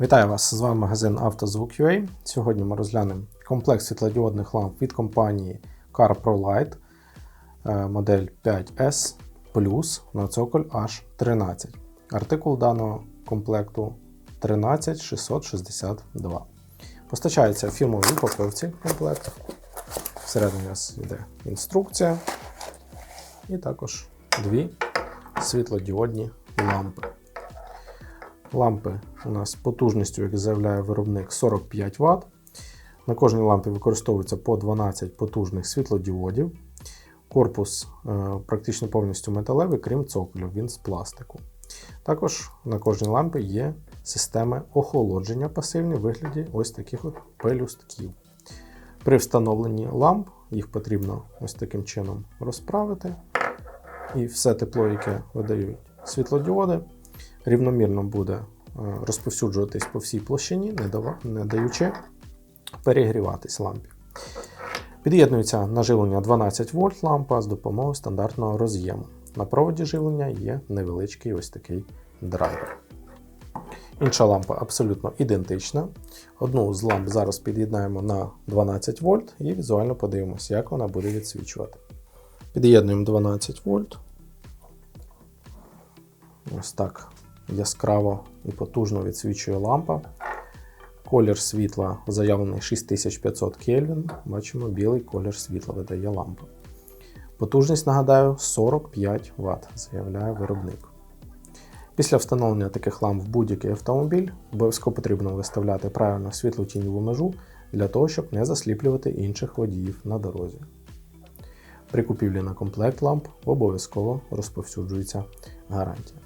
Вітаю вас! З вами магазин «Автозвук.UA». Сьогодні ми розглянемо комплект світлодіодних ламп від компанії CarProLight, е, модель 5S Plus на цоколь H13. Артикул даного комплекту 13662. Постачається в фірмовій упаковці комплект. Всередині у нас йде інструкція і також дві світлодіодні лампи. Лампи у нас потужністю, як заявляє виробник, 45 Вт. На кожній лампі використовується по 12 потужних світлодіодів. Корпус е, практично повністю металевий, крім цоколю, він з пластику. Також на кожній лампі є системи охолодження пасивні в вигляді ось таких от пелюстків. При встановленні ламп їх потрібно ось таким чином розправити. І все тепло, яке видають світлодіоди, рівномірно буде е, розповсюджуватись по всій площині, не даючи перегріватись лампі. Під'єднується на живлення 12 вольт лампа з допомогою стандартного роз'єму. На проводі живлення є невеличкий ось такий драйвер. Інша лампа абсолютно ідентична. Одну з ламп зараз під'єднаємо на 12 вольт і візуально подивимося, як вона буде відсвічувати. Під'єднуємо 12 вольт. Ось так яскраво і потужно відсвічує лампа. Колір світла заявлений 6500 Кельвін. Бачимо, білий колір світла видає лампа. Потужність, нагадаю, 45 Вт, заявляє виробник. Після встановлення таких ламп в будь-який автомобіль обов'язково потрібно виставляти правильно світло-тіньову межу для того, щоб не засліплювати інших водіїв на дорозі. При купівлі на комплект ламп обов'язково розповсюджується гарантія.